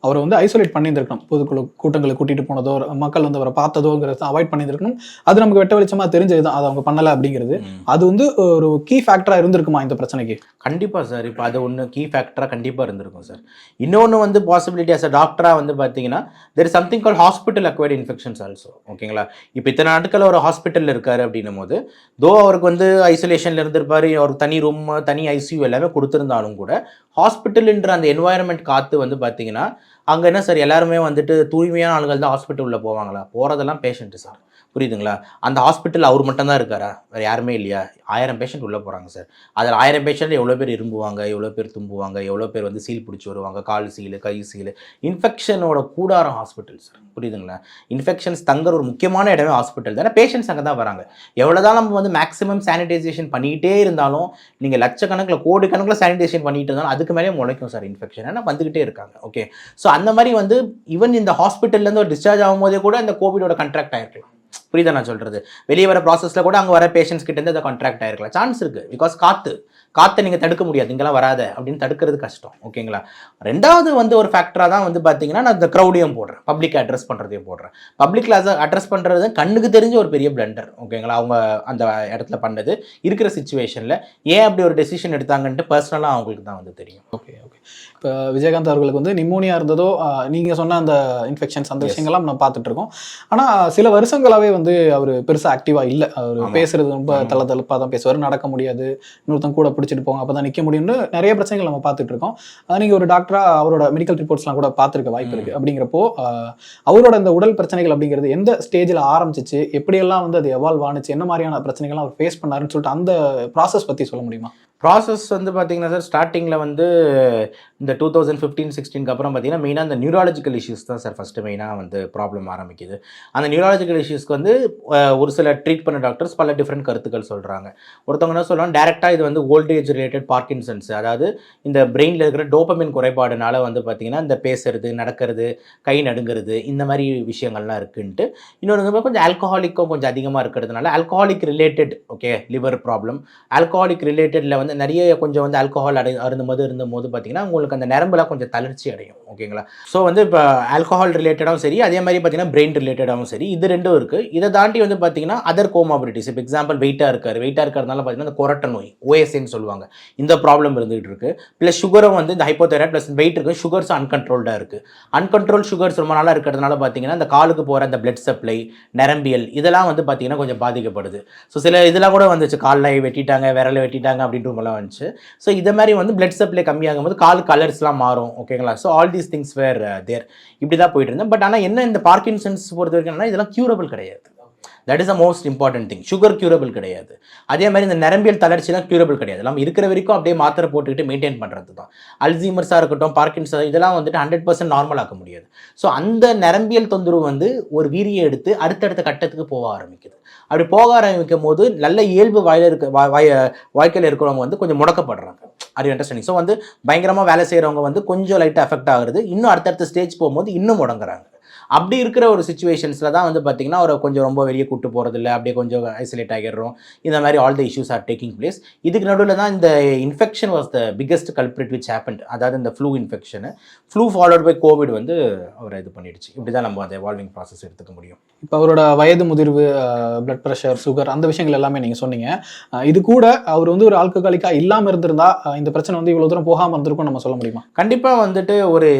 [SPEAKER 2] அவரை வந்து ஐசோலேட் பண்ணியிருந்திருக்கணும். பொதுக்குழு கூட்டங்களை கூட்டிட்டு போனதோ மக்கள் வந்து அவரை பார்த்ததோங்கிறத அவாய்ட் பண்ணியிருக்கணும் அது நமக்கு வெட்ட வெளிச்சமாக தெரிஞ்சது தான் அது அவங்க பண்ணலை அப்படிங்கிறது. அது வந்து ஒரு கீ ஃபேக்டராக இருந்திருக்குமா இந்த பிரச்சனைக்கு?
[SPEAKER 1] கண்டிப்பாக சார். இப்போ அது ஒன்று கீ ஃபேக்டராக கண்டிப்பாக இருந்திருக்கும் சார். இன்னொன்று வந்து பாசிபிலிட்டி அஸ் அ டாக்டராக வந்து பார்த்தீங்கன்னா there is something call hospital acquired infections also ஓகேங்களா இப்போ இத்தனை நாட்கள் ஒரு ஹாஸ்பிட்டலில் இருக்காரு அப்படின்னும் போது தோ அவருக்கு வந்து ஐசோலேஷனில் இருந்திருப்பாரு அவருக்கு தனி ரூம் தனி ஐசியூ எல்லாமே கொடுத்துருந்தாலும் கூட ஹாஸ்பிட்டல்ன்ற அந்த என்வாயரன்மெண்ட் காற்று வந்து பார்த்தீங்கன்னா அங்கே என்ன சார் எல்லாருமே வந்துட்டு தூய்மையான ஆளுகள் தான் ஹாஸ்பிட்டலில் போவாங்களா? போகிறதெல்லாம் பேஷண்ட்டு சார். புரியுதுங்களா? அந்த ஹாஸ்பிட்டல் அவர் மட்டும் தான் இருக்காரா? வேறு யாருமே இல்லையா? ஆயிரம் பேஷண்ட் உள்ளே போகிறாங்க சார் அதில் ஆயிரம் பேஷண்ட் எவ்வளோ பேர் இரும்புவாங்க எவ்வளோ பேர் தும்புவாங்க எவ்வளோ பேர் வந்து சீல் பிடிச்சி வருவாங்க கால் சீல் கை சீல் இன்ஃபெக்ஷனோட கூடாரம் ஹாஸ்பிட்டல் சார் புரியுதுங்களா? இன்ஃபெக்ஷன்ஸ் தங்குற ஒரு முக்கியமான இடமே ஹாஸ்பிட்டல் தானே. பேஷண்ட்ஸ் அங்கே தான் வராங்க. எவ்வளோ தான் நம்ம வந்து மேக்ஸிமம் சானிடைசேஷன் பண்ணிக்கிட்டே இருந்தாலும் நீங்கள் லட்சக்கணக்கில் கோடி கணக்கில் சானிடைசேஷன் பண்ணிட்டு இருந்தாலும் அதுக்கு மேலே முளைக்கும் சார் இன்ஃபெக்ஷன் ஏன்னா வந்துக்கிட்டே இருக்காங்க. ஓகே ஸோ அந்த மாதிரி வந்து ஈவன் இந்த ஹாஸ்பிட்டல்லேருந்து ஒரு டிஸ்சார்ஜ் ஆகும்போதே கூட இந்த கோவிடோட கண்ட்ராக்ட் ஆகிருக்கலாம் புரியுதா நான் சொல்கிறது வெளியே வர ப்ராசஸில் கூட அங்கே வர பேஷண்ட்ஸ் கிட்டேருந்து அதை கான்ட்ராக்ட் ஆகிருக்கலாம் சான்ஸ் இருக்குது பிகாஸ் காற்று காற்றை நீங்கள் தடுக்க முடியாது. இங்கெல்லாம் வராத அப்படின்னு தடுக்கிறது கஷ்டம். ஓகேங்களா? ரெண்டாவது வந்து ஒரு ஃபேக்டராக தான் வந்து பார்த்தீங்கன்னா நான் இந்த க்ரௌடையும் போடுறேன். பப்ளிக் அட்ரஸ் பண்ணுறதையும் போடுறேன். பப்ளிக்கில் அட்ரஸ் பண்ணுறது கண்ணுக்கு தெரிஞ்ச ஒரு பெரிய பிளண்டர் ஓகேங்களா? அவங்க அந்த இடத்துல பண்ணது. இருக்கிற சுச்சுவேஷனில் ஏன் அப்படி ஒரு டெசிஷன் எடுத்தாங்கன்ட்டு பர்சனலாக அவங்களுக்கு தான் வந்து தெரியும்.
[SPEAKER 2] ஓகே ஓகே இப்போ விஜயகாந்த் அவர்களுக்கு வந்து நிமோனியா இருந்ததோ ஆஹ் நீங்க சொன்ன அந்த இன்ஃபெக்ஷன்ஸ் அந்த. விஷயங்கள்லாம் நம்ம பார்த்துட்டு இருக்கோம் ஆனா சில வருஷங்களாவே வந்து அவர் பெருசா ஆக்டிவா இல்ல. அவர்
[SPEAKER 1] ஆமா.
[SPEAKER 2] பேசுறது ரொம்ப
[SPEAKER 1] ஆமா.
[SPEAKER 2] தள்ள தளப்பா தான் பேசுவார். நடக்க முடியாது. இன்னொருத்தன் கூட பிடிச்சிட்டு போங்க. அப்பதான் நிக்க முடியும்னு நிறைய பிரச்சனைகள் நம்ம பார்த்துட்டு இருக்கோம். ஆஹ் நீங்க ஒரு டாக்டரா அவரோட மெடிக்கல் ரிப்போர்ட்ஸ்லாம் கூட பார்த்துருக்க வாய்ப்பு இருக்கு. அப்படிங்கிறப்போ அவரோட இந்த உடல் பிரச்சனைகள் அப்படிங்கிறது எந்த ஸ்டேஜில் ஆரம்பிச்சிச்சு எப்படியெல்லாம் வந்து அது எவால்வ் ஆனுச்சு என்ன மாதிரியான பிரச்சனைகள்லாம் அவர் ஃபேஸ் பண்ணாருன்னு சொல்லிட்டு அந்த ப்ராசஸ் பத்தி சொல்ல முடியுமா?
[SPEAKER 1] ப்ராசஸ் வந்து பார்த்தீங்கன்னா சார் ஸ்டார்டிங்கில் வந்து இந்த டூ தௌசண்ட் ஃபிஃப்டீன் சிக்ஸ்டீனுக்கு அப்புறம் பார்த்தீங்கன்னா மெயினாக அந்த நியூராலஜிக்கல் இஷ்யூஸ் தான் சார் ஃபஸ்ட்டு மெயினாக வந்து ப்ராப்ளம் ஆரம்பிக்குது. அந்த நியூராலஜிக்கல் இஷ்யூஸ்க்கு வந்து ஒரு சில ட்ரீட் பண்ண டாக்டர்ஸ் பல டிஃப்ரெண்ட் கருத்துக்கள் சொல்கிறாங்க ஒருத்தவங்க என்ன சொல்லலாம் டேரெக்டாக இது வந்து ஓல்டேஜ் ரிலேட்டட் பார்க்கின்சன்ஸ் அதாவது இந்த பிரெயினில் இருக்கிற டோப்பமின் குறைபாடுனால வந்து பார்த்திங்கன்னா இந்த பேசுறது நடக்கிறது கை நடுங்கிறது இந்த மாதிரி விஷயங்கள்லாம் இருக்குன்ட்டு. இன்னொன்று கொஞ்சம் ஆல்கஹாலிக்கும் கொஞ்சம் அதிகமாக இருக்கிறதுனால alcoholic related okay liver problem alcoholic ரிலேட்டடில் வந்து நிறைய கொஞ்சம் வந்து ஆல்கஹால் அடை அருந்தும் அருந்தும்போது இருந்தபோது பார்த்திங்கன்னா உங்களுக்கு அந்த நரம்புலாம் கொஞ்சம் தளர்ச்சி அடையும் ஓகேங்களா? ஸோ வந்து இப்போ ஆல்கஹால் ரிலேட்டடாகவும் சரி அதே மாதிரி பார்த்தீங்கன்னா பிரெயின் ரிலேட்டடாகவும் சரி இது ரெண்டும் இருக்குது இதை தாண்டி வந்து பார்த்தீங்கன்னா அதர் கோமாபிலிட்டிஸ் இப்போ எக்ஸாம்பிள் வெயிட்டாக இருக்கார். வெயிட்டாக இருக்கிறதுனால பார்த்தீங்கன்னா அந்த கொரட்ட நோய் ஓஎஸ்ஏன்னு சொல்லுவாங்க. இந்த ப்ராப்ளம் இருந்துகிட்டு இருக்கு. ப்ளஸ் சுகரும் வந்து இந்த ஹைப்போதைராய்ட் ப்ளஸ் வெயிட் இருக்குது சுகர்ஸ் அன்கண்ட்ரோல்டாக இருக்குது அன்கண்ட்ரோல் சுகர்ஸ் ரொம்ப நாளாக இருக்கிறதுனால பார்த்தீங்கன்னா அந்த காலுக்கு போகிற அந்த பிளட் சப்ளை நரம்பியல் இதெல்லாம் வந்து பார்த்தீங்கன்னா கொஞ்சம் பாதிக்கப்படுது. ஸோ சில இதெல்லாம் கூட வந்துச்சு. காலில் வெட்டிட்டாங்க விரலை வெட்டிட்டாங்க அப்படின்ற மாதிரிலாம் வந்துச்சு. ஸோ இதை மாதிரி வந்து பிளட் சப்ளை கம்மியாகும் போது கால் கலர்ஸ்லாம் மாறும் ஓகேங்களா? So all these things were there uh, இப்படி தான் போயிட்டு இருந்தேன் பட் ஆனால் என்ன இந்த பார்க்கின்சன்ஸ் பொறுத்த வரைக்கும் என்னன்னா இதெல்லாம் க்யூரபிள் கிடையாது. That is a most important thing sugar curable கிடையாது. அதே மாதிரி இந்த நரம்பியல் தளர்ச்சிலாம் க்யூரபிள் கிடையாது. நம்ம இருக்கிற வரைக்கும் அப்படியே மாத்திரை போட்டுக்கிட்டு மெயின்டைன் பண்ணுறது தான் அல்சீமர்ஸாக இருக்கட்டும் பார்க்கின்ஸ் இதெல்லாம் வந்துட்டு ஹண்ட்ரட் பர்சன்ட் நார்மல் ஆக்க முடியாது. ஸோ அந்த நரம்பியல் தொந்தரவு வந்து ஒரு வீரியை எடுத்து அடுத்தடுத்த கட்டத்துக்கு போக ஆரம்பிக்குது. அப்படி போக ஆரம்பிக்கும் போது நல்ல இயல்பு வாயில இருக்க வா- வாய வாழ்க்கையில் இருக்கிறவங்க வந்து கொஞ்சம் முடக்கப்படுறாங்க. அது அண்டர்ஸ்டாண்டிங் ஸோ வந்து பயங்கரமாக வேலை செய்கிறவங்க வந்து கொஞ்சம் லைட்டாக எஃபெக்ட் ஆகுறது. இன்னும் அடுத்தடுத்த ஸ்டேஜ் போகும்போது இன்னும் முடங்குறாங்க. அப்படி இருக்கிற ஒரு சுச்சுவேஷன்ஸில் தான் வந்து பார்த்தீங்கன்னா அவரை கொஞ்சம் ரொம்ப வெளியே கூட்டு போகிறது இல்லை அப்படியே கொஞ்சம் ஐசோலேட் ஆகிடுறோம். இந்த மாதிரி all the issues are taking place இதுக்கு நடுவில் தான் இந்த infection was the biggest culprit which happen அதாவது இந்த flu infection flu followed by Covid வந்து அவரை இது பண்ணிடுச்சு. இப்படி தான் நம்ம அந்த எவால்விங் ப்ராசஸ் எடுத்துக்க முடியும்.
[SPEAKER 2] இப்போ அவரோட வயது முதிர்வு பிளட் ப்ரெஷர் சுகர் அந்த விஷயங்கள் எல்லாமே நீங்கள் சொன்னீங்க. இது கூட அவர் வந்து ஒரு ஆல்கஹாலிக்காக இல்லாமல் இருந்திருந்தா இந்த பிரச்சனை வந்து இவ்வளோ தூரம் போகாமல் இருந்திருக்கும் நம்ம சொல்ல முடியுமா?
[SPEAKER 1] கண்டிப்பாக வந்துட்டு ஒரு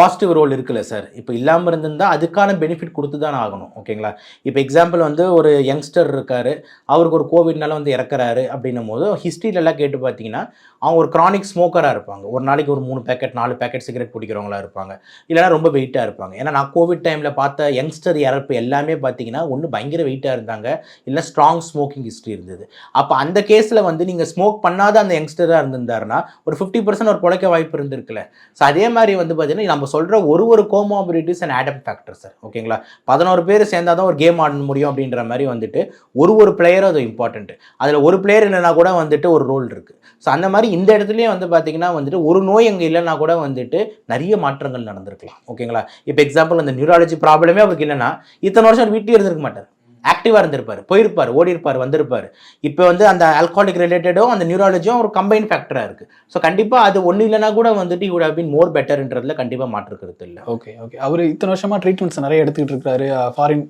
[SPEAKER 1] பாசிட்டிவ் ரோல் இருக்குல்ல சார் இப்போ இல்லாமல் இருந்திருந்தா அதுக்கான பெனிஃபிட் கொடுத்து தான் ஆகணும் ஓகேங்களா இப்போ எக்ஸாம்பிள் வந்து ஒரு யங்ஸ்டர் இருக்கார் அவருக்கு ஒரு கோவிட்னால வந்து இறக்குறாரு அப்படின்னும் போது ஹிஸ்ட்ரியிலலாம் கேட்டு பார்த்தீங்கன்னா அவங்க ஒரு கிரானிக் ஸ்மோக்கராக இருப்பாங்க. ஒரு நாளைக்கு ஒரு மூணு பேக்கெட் நாலு பேக்கெட் சிகரெட் பிடிக்கிறவங்களா இருப்பாங்க. இல்லைனா ரொம்ப வெயிட்டாக இருப்பாங்க. ஏன்னா நான் கோவிட் டைமில் பார்த்த யங்ஸ்டர் இறப்பு எல்லாமே பார்த்தீங்கன்னா ஒன்று பயங்கர வெயிட்டாக இருந்தாங்க. இல்லை ஸ்ட்ராங் ஸ்மோக்கிங் ஹிஸ்ட்ரி இருந்தது. அப்போ அந்த கேஸில் வந்து நீங்கள் ஸ்மோக் பண்ணாத அந்த யங்ஸ்டராக இருந்திருந்தாருன்னா ஒரு ஃபிஃப்டி பர்சன்ட் ஒரு பிழைக்க வாய்ப்பு இருந்திருக்குல்ல. ஸோ அதே மாதிரி வந்து பார்த்தீங்கன்னா நம்ம சொல்கிற ஒரு ஒரு comorbidities and atom factor sir ஓகேங்களா பதினோரு பேர் சேர்ந்தால் தான் ஒரு கேம் ஆட முடியும் அப்படின்ற மாதிரி வந்துட்டு ஒரு ஒரு பிளேயரும் அது இம்பார்ட்டன்ட் அதில் ஒரு பிளேயர் இல்லைனா கூட வந்துட்டு ஒரு ரோல் இருக்குது ஸோ அந்த மாதிரி இந்த இடத்துலையும் வந்து பார்த்தீங்கன்னா வந்துட்டு ஒரு நோய் அங்கே இல்லைன்னா கூட வந்துட்டு நிறைய மாற்றங்கள் நடந்திருக்கலாம். ஓகேங்களா? இப்போ எக்ஸாம்பிள் அந்த நியூராலஜி ப்ராப்ளமே அவருக்கு இல்லைன்னா இத்தனை வருஷம் வீட்டிலே இருந்திருக்க மாட்டார். ஆக்டிவாக இருந்திருப்பார். போயிருப்பார் ஓடி இருப்பார் வந்திருப்பார். இப்போ வந்து அந்த ஆல்காலிக் ரிலேட்டடும் அந்த நியூராலஜியும் ஒரு கம்பைன் ஃபேக்டராக இருக்குது ஸோ கண்டிப்பாக அது ஒன்றும் இல்லைனா கூட வந்துட்டு வுட் ஹவ் பின் மோர் பெட்டர்ன்றதுல கண்டிப்பாக மாற்றுக்கிறது இல்லை.
[SPEAKER 2] ஓகே ஓகே அவர் இத்தனை வருஷமா ட்ரீட்மெண்ட்ஸ் நிறைய எடுத்துக்கிட்டு இருக்காரு ஃபாரின்.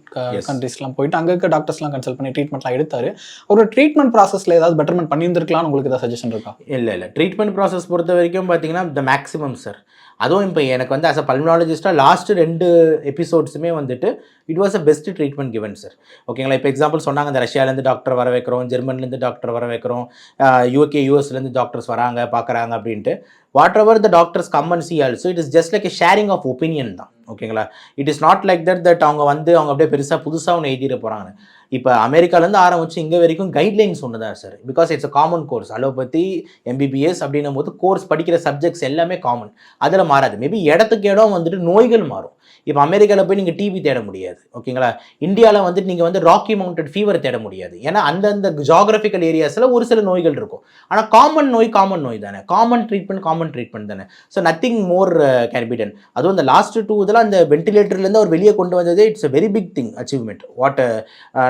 [SPEAKER 2] கண்ட்ரீஸ்லாம் போயிட்டு அங்கே இருக்க டாக்டர்ஸ்லாம் கன்சல்ட் பண்ணி ட்ரீட்மெண்ட்லாம் எடுத்தாரு. அவரோட ட்ரீட்மெண்ட் ப்ராசஸ்ல ஏதாவது பெட்டர்மெண்ட் பண்ணியிருந்திருக்கலாம்னு உங்களுக்கு ஏதாவது சஜஷன் இருக்கா?
[SPEAKER 1] இல்லை இல்லை. ட்ரீட்மெண்ட் ப்ராசஸ் பொறுத்த வரைக்கும் பார்த்தீங்கன்னா த மேக்ஸிமம் சார் அதுவும் இப்போ எனக்கு வந்து அஸ் அ பல்மனாலஜிஸ்ட்டாக லாஸ்ட்டு ரெண்டு எபிசோட்ஸுமே வந்துட்டு it was a best treatment given sir ஓகேங்களா இப்போ எக்ஸாம்பிள் சொன்னாங்க இந்த ரஷ்யாவிலேருந்து டாக்டர் வர வைக்கிறோம் ஜெர்மன்லேருந்து டாக்டர் வர வைக்கிறோம் யூகே யூஎஸ்லேருந்து டாக்டர்ஸ் வராங்க பார்க்குறாங்க அப்படின்ட்டு. Whatever the doctors come and see also it is just like a sharing of opinion தான். ஓகேங்களா it is not like that that அவங்க வந்து அவங்க அப்படியே பெருசாக புதுசாக ஒன்று எழுதிட போகிறாங்க இப்போ அமெரிக்காலேருந்து ஆரம்பிச்சு இங்கே வரைக்கும் கைட்லைன்ஸ் ஒன்று தான் sir because it's a common course allopathy MBBS அப்படின்னும் போது கோர்ஸ் படிக்கிற சப்ஜெக்ட்ஸ் எல்லாமே காமன் அதில் மாறாது. மேபி இடத்துக்கு இடம் வந்துட்டு நோய்கள் மாறும். இப்போ அமெரிக்காவில் போய் நீங்கள் டிவி தேட முடியாது ஓகேங்களா இந்தியாவில் வந்துட்டு நீங்கள் வந்து ராக்கி மவுண்டட் ஃபீவர் தேட முடியாது. ஏன்னா அந்தந்த ஜாகிரபிக்கல் ஏரியாஸில் ஒரு சில நோய்கள் இருக்கும். ஆனால் காமன் நோய் காமன் நோய் தானே. காமன் ட்ரீட்மெண்ட் காமன் ட்ரீட்மெண்ட் தானே. So nothing more can be done அதுவும் அந்த லாஸ்ட் டூ இதெல்லாம் அந்த வென்டிலேட்டர்லேருந்து அவர் வெளியே கொண்டு வந்ததே it's a very big thing achievement what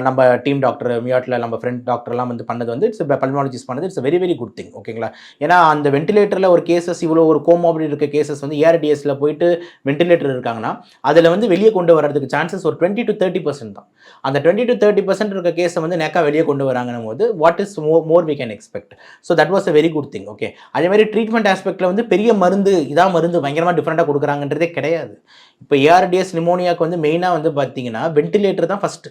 [SPEAKER 1] நம்ம டீம் டாக்டர் மியாட்டில் நம்ம ஃப்ரெண்ட் டாக்டர்லாம் வந்து பண்ணது வந்து இட்ஸ் பல்மாலஜிஸ்ட் பண்ணது it's very very good thing ஓகேங்களா ஏன்னா அந்த வென்டிலேட்டரில் ஒரு கேசஸ் இவ்வளோ ஒரு கோமாபிடி இருக்க கேசஸ் வந்து ஏஆர்டிஎஸில் போயிட்டு வென்டிலேட்டர் இருக்காங்கன்னா அதில் வந்து வெளியே கொண்டு வர்றதுக்கு சான்சஸ் ஒரு டுவெண்ட்டி டு தேர்ட்டி பர்சன்ட் தான். அந்த டுவெண்ட்டி டு தேர்ட்டி பர்சன்ட் இருக்க கேஸை வந்து நேக்காக வெளியே கொண்டு வராங்கன்னும் போது what is more more we can expect so that was a very good thing okay அதே மாதிரி ட்ரீட்மெண்ட் ஆஸ்பெக்ட்டில் வந்து பெரிய மருந்து இதான் மருந்து பயங்கரமாக டிஃப்ரெண்ட்டாக கொடுக்குறாங்கன்றதே கிடையாது. இப்போ ஏஆர்டிஎஸ் நிமோனியாவுக்கு வந்து மெயினாக வந்து பார்த்தீங்கன்னா வென்டிலேட்டர் தான் ஃபஸ்ட்டு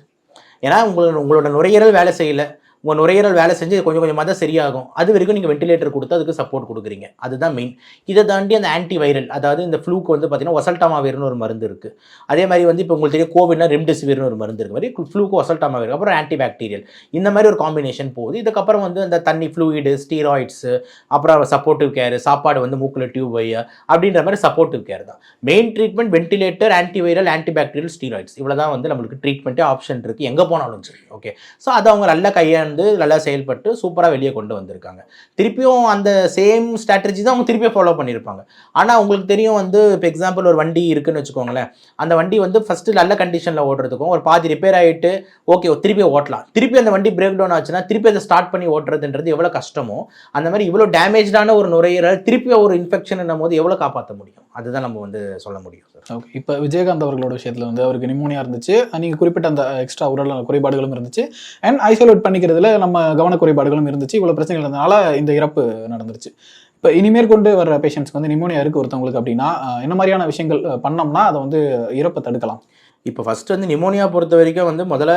[SPEAKER 1] ஏன்னா உங்களோட உங்களோட நுரையீரல் வேலை செய்யலை. உங்கள் நுரையீரல் வேலை செஞ்சு கொஞ்சம் கொஞ்சமாக தான் சரியாகும். அது வரைக்கும் நீங்கள் வெண்டிலேட்டர் கொடுத்து அதுக்கு சப்போர்ட் கொடுக்குறீங்க. அதுதான் மெயின் இதை தாண்டி அந்த ஆன்டி வைரல் அதாவது இந்த ஃப்ளூக்கு வந்து பார்த்தீங்கன்னா ஒசல்டாமாவிர்னு ஒரு மருந்து இருக்குது அதே மாதிரி வந்து இப்போ உங்களுக்கு தெரியும் கோவிட்னா ரெம்டெசிவிர்னு ஒரு மருந்து இருக்கு. மாதிரி ஃப்ளூக்கு ஒசல்டாமாவிர் அப்புறம் ஆன்டி பாக்டீரியல் இந்த மாதிரி ஒரு காம்பினேஷன் போகுது. இதுக்கப்புறம் வந்து அந்த தண்ணி ஃப்ளூயிடு ஸ்டீராய்ட்ஸு அப்புறம் சப்போர்ட்டிவ் கேர் சாப்பாடு வந்து மூக்கில் டியூப் வை அப்படின்ற மாதிரி சப்போர்ட்டிவ் கேர் தான். Main treatment ventilator antiviral antibacterial steroids இவ்வளோ தான் வந்து நம்மளுக்கு ட்ரீட்மெண்ட்டே ஆப்ஷன் இருக்குது எங்கே போனாலும் சரி ஓகே ஸோ அதை அவங்க நல்லா வந்து நல்லா செயல்பட்டு சூப்பராக வெளியே கொண்டு வந்திருக்காங்க. திருப்பியும் அந்த சேம் ஸ்ட்ராட்டஜி தான் அவங்க திருப்பியும் ஃபாலோ பண்ணியிருப்பாங்க. ஆனால் உங்களுக்கு தெரியும் வந்து இப்போ எக்ஸாம்பிள் ஒரு வண்டி இருக்குன்னு வச்சுக்கோங்களேன். அந்த வண்டி வந்து ஃபஸ்ட்டு நல்ல கண்டிஷனில் ஓட்டுறதுக்கும் ஒரு பாதி ரிப்பேர் ஆகிட்டு ஓகே திருப்பி ஓட்டலாம். திருப்பி அந்த வண்டி பிரேக் டவுன் ஆச்சுன்னா திருப்பி அதை ஸ்டார்ட் பண்ணி ஓட்டுறதுன்றது எவ்வளோ கஷ்டமோ அந்த மாதிரி இவ்வளோ டேமேஜான ஒரு நுரையீரல் திருப்பி ஒரு இன்ஃபெக்ஷன் போது எவ்வளோ காப்பாற்ற முடியும்? அதுதான் நம்ம வந்து சொல்ல முடியும் சார்
[SPEAKER 2] ஓகே இப்போ விஜயகாந்த் அவர்களோட விஷயத்தில் வந்து அவருக்கு நிமோனியா இருந்துச்சு. நீங்கள் குறிப்பிட்ட அந்த எக்ஸ்ட்ரா உடல் குறைபாடுகளும் இருந்துச்சு. அண்ட் ஐசோலேட் இதில் நம்ம கவன குறைபாடுகளும் இருந்துச்சு. இவ்வளோ பிரச்சனைகள் இருந்தனால இந்த இறப்பு நடந்துருச்சு. இப்போ இனிமேல் கொண்டு வர பேஷண்ட்ஸ்க்கு வந்து நிமோனியா இருக்குது ஒருத்தவங்களுக்கு அப்படின்னா என்ன மாதிரியான விஷயங்கள் பண்ணோம்னா அதை வந்து இறப்பை தடுக்கலாம்.
[SPEAKER 1] இப்போ ஃபஸ்ட்டு வந்து நிமோனியா பொறுத்த வரைக்கும் வந்து முதல்ல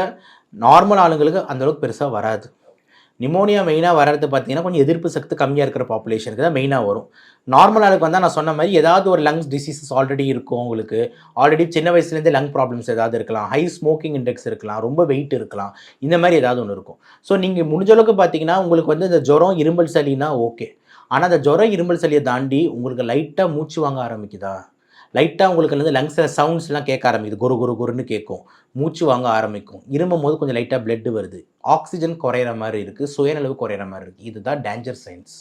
[SPEAKER 1] நார்மல் ஆளுங்களுக்கு அந்த அளவுக்கு பெருசாக வராது. நிமோனியா மெயினாக வர்றது பார்த்தீங்கன்னா கொஞ்சம் எதிர்ப்பு சக்தி கம்மியாக இருக்கிற பாப்புலேஷனுக்கு தான் மெயினாக வரும். நார்மல் ஆளுக்கு வந்தால் நான் சொன்ன மாதிரி ஏதாவது ஒரு லங்ஸ் டிசீசஸ் ஆல்ரெடி இருக்கும் உங்களுக்கு. ஆல்ரெடி சின்ன வயசுலேருந்தே லங் ப்ராப்ளம்ஸ் ஏதாவது இருக்கலாம். ஹை ஸ்மோக்கிங் இண்டெக்ஸ் இருக்கலாம். ரொம்ப வெயிட் இருக்கலாம். இந்த மாதிரி ஏதாவது ஒன்று இருக்கும். ஸோ நீங்கள் முடிஞ்சளவுக்கு பார்த்தீங்கன்னா உங்களுக்கு வந்து இந்த ஜுரம் இருமல் சளினா ஓகே ஆனால் அந்த ஜுரம் இருமல் சளியை தாண்டி உங்களுக்கு லைட்டாக மூச்சு வாங்க ஆரம்பிக்குதா? லைட்டாக உங்களுக்கு வந்து லங்ஸில் சவுண்ட்ஸ்லாம் கேட்க ஆரம்பிக்குது. குரு குரு குருன்னு கேட்கும். மூச்சு வாங்க ஆரம்பிக்கும். இருமும் போது கொஞ்சம் லைட்டாக பிளட்டு வருது. ஆக்சிஜன் குறையிற மாதிரி இருக்குது சுயநலவு குறையிற மாதிரி இருக்குது இதுதான் டேஞ்சர் சைன்ஸ்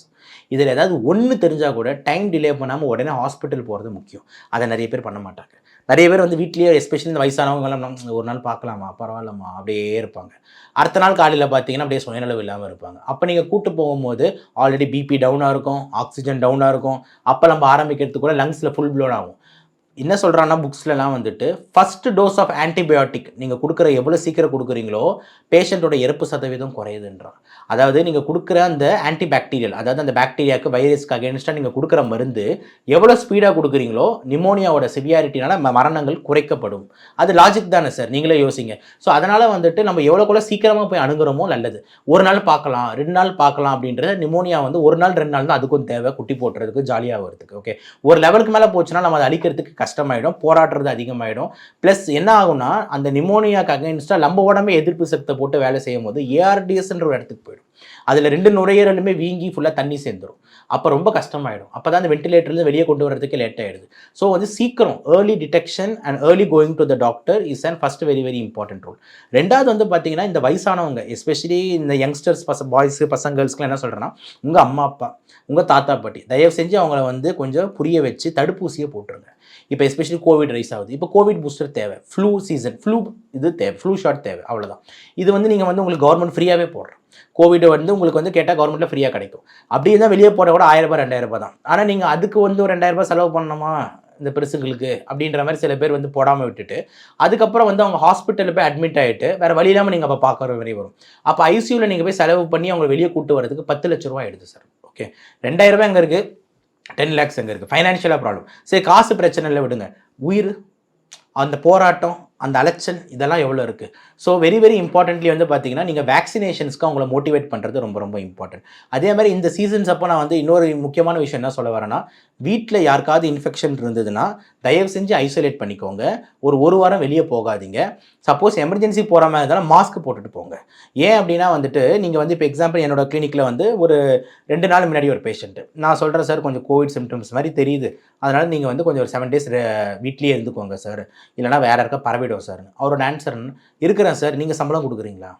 [SPEAKER 1] இதில் ஏதாவது ஒன்று தெரிஞ்சால் கூட டைம் டிலே பண்ணாமல் உடனே ஹாஸ்பிட்டல் போகிறது முக்கியம். அதை நிறைய பேர் பண்ண மாட்டாங்க. நிறைய பேர் வந்து வீட்லேயே எஸ்பெஷலி இந்த வயசானவங்கலாம் ஒரு நாள் பார்க்கலாமா? பரவாயில்லம்மா. அப்படியே இருப்பாங்க. அடுத்த நாள் காலையில் பார்த்தீங்கன்னா அப்படியே சுயநலவு இல்லாமல் இருப்பாங்க. அப்போ நீங்கள் கூட்டு போகும்போது ஆல்ரெடி பிபி டவுனாக இருக்கும். ஆக்சிஜன் டவுனாக இருக்கும். அப்போ நம்ம ஆரம்பிக்கிறதுக்கு கூட லங்ஸில் ஃபுல் ப்ளோட் ஆகும். என்ன சொல்கிறான்னா புக்ஸ்லலாம் வந்துட்டு ஃபஸ்ட்டு டோஸ் ஆஃப் ஆன்டிபயோட்டிக் நீங்கள் கொடுக்குற எவ்வளோ சீக்கிரம் கொடுக்குறீங்களோ பேஷண்ட்டோட இறப்பு சதவீதம் குறையுதுன்றான். அதாவது நீங்கள் கொடுக்குற அந்த ஆன்டிபாக்டீரியல் அதாவது அந்த பாக்டீரியாவுக்கு வைரஸ்க்கு அகேன்ஸ்டாக நீங்கள் கொடுக்குற மருந்து எவ்வளோ ஸ்பீடாக கொடுக்குறீங்களோ நிமோனியாவோட சிவியாரிட்டினால மரணங்கள் குறைக்கப்படும். அது லாஜிக் தானே சார் நீங்களே யோசிங்க. ஸோ அதனால் வந்துட்டு நம்ம எவ்வளோக்குள்ள சீக்கிரமாக போய் அணுகிறோமோ நல்லது. ஒரு நாள் பார்க்கலாம் ரெண்டு நாள் பார்க்கலாம் அப்படின்றது நிமோனியா வந்து ஒரு நாள் ரெண்டு நாள் தான் அதுக்கும் தேவை குட்டி போட்டுறதுக்கு ஜாலியாக வரதுக்கு ஓகே ஒரு லெவலுக்கு மேலே போச்சுன்னா நம்ம அதை அழிக்கிறதுக்கு கஷ்டம். கஷ்டமாயிடும் போராடுறது அதிகமாயிடும். ப்ளஸ் என்ன ஆகும்னா அந்த நிமோனியாக்கு அகைன்ஸ்டாக நம்ம உடம்பே எதிர்ப்பு சக்தியை போட்டு வேலை செய்யும் போது ஏஆர்டிஎஸ்ன்ற ஒரு இடத்துக்கு போயிடும். அதில் ரெண்டு நுரையீரலுமே வீங்கி ஃபுல்லாக தண்ணி சேர்ந்துடும் அப்போ ரொம்ப கஷ்டமாயிடும். அப்போ தான் அந்த வென்டிலேட்டர்லேருந்து வெளியே கொண்டு வரதுக்கு லேட் ஆகிடுது ஸோ வந்து சீக்கிரம் early detection and early going to the doctor is and first very very important role ரெண்டாவது வந்து பார்த்தீங்கன்னா இந்த வயசானவங்க எஸ்பெஷலி இந்த யங்ஸ்டர்ஸ் பச பாய்ஸு பசங்க கேர்ள்ஸ்க்குலாம் என்ன சொல்கிறேன்னா உங்கள் அம்மா அப்பா உங்கள் தாத்தா பாட்டி தயவு செஞ்சு அவங்கள வந்து கொஞ்சம் புரிய வச்சு தடுப்பூசியை போட்டுருங்க. இப்போ எஸ்பெஷலி கோவிட் ரைஸ் ஆகுது. இப்போ கோவிட் பூஸ்டர் தேவை. ஃப்ளூ சீசன் ஃப்ளூ இது தேவை. ஃப்ளூ ஷாட் தேவை. அவ்வளோதான் இது வந்து நீங்கள் வந்து உங்களுக்கு கவர்மெண்ட் ஃப்ரீயாகவே போடுறோம். கோவிட் வந்து உங்களுக்கு வந்து கேட்டால் கவர்மெண்ட்டில் ஃப்ரீயாக கிடைக்கும். அப்படி இருந்தால் வெளியே போட கூட ஆயிரம் ரூபாய் ரெண்டாயிரம் ரூபாய் தான். ஆனால் நீங்கள் அதுக்கு வந்து ஒரு ரெண்டாயிரம் ரூபாய் செலவு பண்ணணுமா இந்த பெருசுங்களுக்கு அப்படின்ற மாதிரி சில பேர் வந்து போடாமல் விட்டுட்டு அதுக்கப்புறம் வந்து அவங்க ஹாஸ்பிட்டலில் போய் அட்மிட் ஆகிட்டு வேறு வழி இல்லாமல் நீங்கள் அப்போ பார்க்குற வரை வரும். அப்போ ஐசியூவில் நீங்கள் போய் செலவு பண்ணி அவங்க வெளியே கூட்டு வரதுக்கு பத்து லட்ச ரூபா ஆயிடுது சார் ஓகே ரெண்டாயிரம் ரூபாய் அங்கே இருக்குது டென் லேக்ஸ் எங்கே இருக்குது ஃபைனான்ஷியலாக ப்ராப்ளம் சரி காசு பிரச்சனை இல்லை விடுங்க. உயிர் அந்த போராட்டம் அந்த அலைச்சல் இதெல்லாம் எவ்வளோ இருக்குது ஸோ வெரி வெரி இம்பார்ட்டன்ட்லி வந்து பார்த்தீங்கன்னா நீங்கள் வேக்சினேஷன்ஸ்க்கு அவங்கள மோட்டிவேட் பண்ணுறது ரொம்ப ரொம்ப இம்பார்ட்டன்ட் அதே மாதிரி இந்த சீசன்ஸ் அப்போ நான் வந்து இன்னொரு முக்கியமான விஷயம் என்ன சொல்ல வரேன்னா வீட்டில் யாருக்காவது இன்ஃபெக்ஷன் இருந்ததுன்னா தயவு செஞ்சு ஐசோலேட் பண்ணிக்கோங்க. ஒரு ஒரு வாரம் வெளியே போகாதீங்க. சப்போஸ் எமர்ஜென்சி போகிற மாதிரி இருந்தாலும் மாஸ்க் போட்டுட்டு போங்க. ஏன் அப்படின்னா வந்துட்டு நீங்கள் வந்து இப்போ எக்ஸாம்பிள் என்னோட கிளினிக்கில் வந்து ஒரு ரெண்டு நாள் முன்னாடி ஒரு பேஷண்ட்டு நான் சொல்கிறேன் சார் கொஞ்சம் கோவிட் சிம்டம்ஸ் மாதிரி தெரியுது. அதனால் நீங்கள் வந்து கொஞ்சம் ஒரு செவன் டேஸ் வீட்லேயே இருந்துக்கோங்க சார். இல்லைனா வேற யாருக்கா பரவிடும் சார். அவரோட ஆன்சர் இருக்கிறேன் சார் நீங்கள் சம்பளம் கொடுக்குறீங்களா?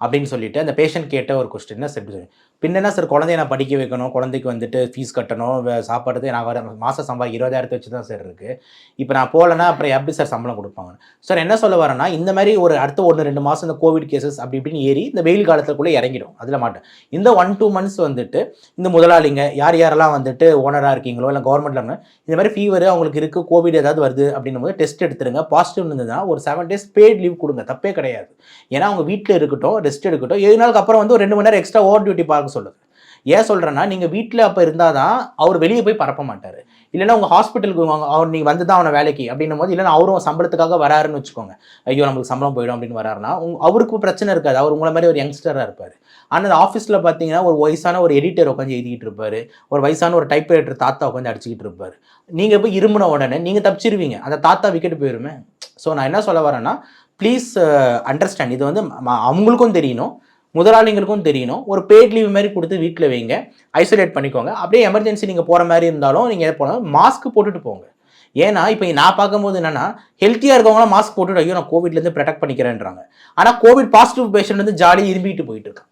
[SPEAKER 1] அப்படின்னு சொல்லிட்டு அந்த பேஷண்ட் கேட்ட ஒரு கொஸ்டின் சார் சொல்லி பின்ன என்ன சார் குழந்தைய நான் படிக்க வைக்கணும்? குழந்தைக்கு வந்துட்டு ஃபீஸ் கட்டணும் சாப்பாடு நான் வர மாதம் சம்பா இருபதாயிரத்தை வச்சு தான் சார் இருக்குது இப்போ நான் போகலன்னா அப்புறம் எப்படி சார் சம்பளம் கொடுப்பாங்க? சார் என்ன சொல்ல வரேன்னா இந்த மாதிரி ஒரு அடுத்த ஒன்று ரெண்டு மாதம் இந்த கோவிட் கேசஸ் அப்படி இப்படின்னு ஏறி இந்த வெயில் காலத்துக்குள்ளே இறங்கிடும். அதில் மாட்டேன். இந்த ஒன் டூ மந்த்ஸ் வந்துட்டு இந்த முதலாளிங்க யார் யாரெல்லாம் வந்துட்டு ஓனராக இருக்கீங்களோ இல்லை கவர்மெண்ட்டில் இந்த மாதிரி ஃபீவர் அவங்களுக்கு இருக்குது கோவிட் ஏதாவது வருது அப்படின்னும் போது டெஸ்ட் எடுத்துருங்க. பாசிட்டிவ் இருந்ததுன்னா ஒரு செவன் டேஸ் பெய்ட் லீவ் கொடுங்க. தப்பே கிடையாது. ஏன்னா அவங்க வீட்டில் இருக்கட்டும் ரெஸ்ட் எடுக்கட்டும். ஏழு நாளுக்கு அப்புறம் வந்து ஒரு ரெண்டு மணி நேரம் எக்ஸ்ட்ரா ஓவர் டியூட்டி பார்க்க சொல்லுது. ஏன் சொல்கிறேன்னா நீங்கள் வீட்டில் அப்போ இருந்தால் தான் அவர் வெளியே போய் பரப்ப மாட்டார். இல்லைன்னா உங்கள் ஹாஸ்பிட்டலுக்கு அவர் நீங்கள் வந்து தான் அவனை வேலைக்கு அப்படின்னும் போது இல்லைன்னா அவரும் சம்பளத்துக்காக வராருன்னு வச்சுக்கோங்க. ஐயோ நம்மளுக்கு சம்பளம் போயிடும் அப்படின்னு வராருன்னா உங்க- அவருக்கு பிரச்சனை இருக்காது. அவர் உங்களை மாதிரி ஒரு யங்ஸ்டராக இருப்பார். ஆனால் ஆஃபீஸில் பார்த்தீங்கன்னா ஒரு வயசான ஒரு எடிட்டர் உட்காந்து எழுதிக்கிட்டு இருப்பார். ஒரு வயசான ஒரு டைப்ரைட்டர் தாத்தா உட்காந்து அடிச்சுக்கிட்டு இருப்பார். நீங்கள் போய் இருமுன உடனே நீங்கள் தப்பிச்சிருவீங்க. அந்த தாத்தா விக்கெட்டு போயிருமே. ஸோ நான் என்ன சொல்ல வரேன்னா ப்ளீஸ் அண்டர்ஸ்டாண்ட் uh, இது வந்து அவங்களுக்கும் தெரியணும். முதலாளிங்களுக்கும் தெரியணும். ஒரு பெய்ட் லீவ் மாதிரி கொடுத்து வீட்டில் வைங்க. ஐசோலேட் பண்ணிக்கோங்க. அப்படியே எமர்ஜென்சி நீங்கள் போகிற மாதிரி இருந்தாலும் நீங்கள் எது போனாலும் மாஸ்க் போட்டுட்டு போங்க. ஏன்னா இப்போ நான் பார்க்கும்போது என்னன்னா ஹெல்த்தியாக இருக்கவங்களாம் மாஸ்க் போட்டுட்டு ஐயோ நான் கோவிட்லேருந்து ப்ரொடெக்ட் பண்ணிக்கிறேன்றாங்க. ஆனால் கோவிட் பாசிட்டிவ் பேஷண்ட் வந்து ஜாலியாக இரும்பிட்டு போயிட்டு இருக்காங்க.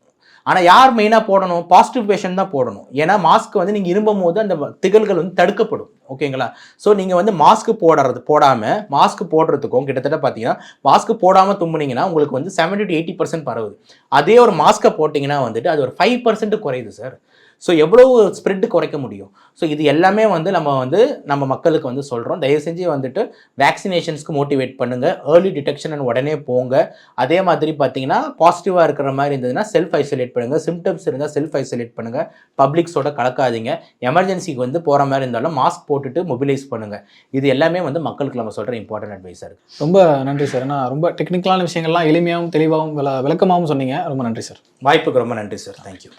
[SPEAKER 1] ஆனால் யார் மெயினாக போடணும்? பாசிட்டிவ் பேஷண்ட் தான் போடணும். ஏன்னா மாஸ்க் வந்து நீங்கள் இரும்பும் போது அந்த திகழ்கள் வந்து தடுக்கப்படும். ஓகேங்களா? ஸோ நீங்கள் வந்து மாஸ்க் போடுறது போடாமல் மாஸ்க் போடுறதுக்கும் கிட்டத்தட்ட பார்த்தீங்கன்னா மாஸ்க் போடாமல் தும்புனீங்கன்னா உங்களுக்கு வந்து செவன்டி டு எயிட்டி பர்சன்ட் பரவுது. அதே ஒரு மாஸ்க்கை போட்டிங்கன்னா வந்துட்டு அது ஒரு ஃபைவ் பர்சன்ட் குறையுது சார் ஸோ எவ்வளோ ஸ்ப்ரெட் குறைக்க முடியும்? ஸோ இது எல்லாமே வந்து நம்ம வந்து நம்ம மக்களுக்கு வந்து சொல்கிறோம் தயவு செஞ்சு வந்துட்டு வேக்சினேஷன்ஸ்க்கு மோட்டிவேட் பண்ணுங்கள் ஏர்லி டிடெக்ஷன் அண்ட் உடனே போங்க. அதே மாதிரி பார்த்தீங்கன்னா பாசிட்டிவாக இருக்கிற மாதிரி இருந்ததுன்னா செல்ஃப் ஐசோலேட் பண்ணுங்கள் சிம்டம்ஸ் இருந்தால் செல்ஃப் ஐசோலேட் பண்ணுங்கள் பப்ளிக்ஸோட கலக்காதீங்க. எமர்ஜென்சிக்கு வந்து போகிற மாதிரி இருந்தாலும் மாஸ்க் போட்டுட்டு மொபிலைஸ் பண்ணுங்கள் இது எல்லாமே வந்து மக்களுக்கு நம்ம சொல்கிற இம்பார்ட்டன்ட் அட்வைஸாக இருக்குது
[SPEAKER 2] ரொம்ப நன்றி சார் ஏன்னா ரொம்ப டெக்னிக்கலான விஷயங்கள்லாம் எளிமையாகவும் தெளிவாகவும் விள விளக்கமாகவும் சொன்னீங்க. ரொம்ப நன்றி சார்
[SPEAKER 1] வாய்ப்புக்கு ரொம்ப நன்றி சார் தேங்க்யூ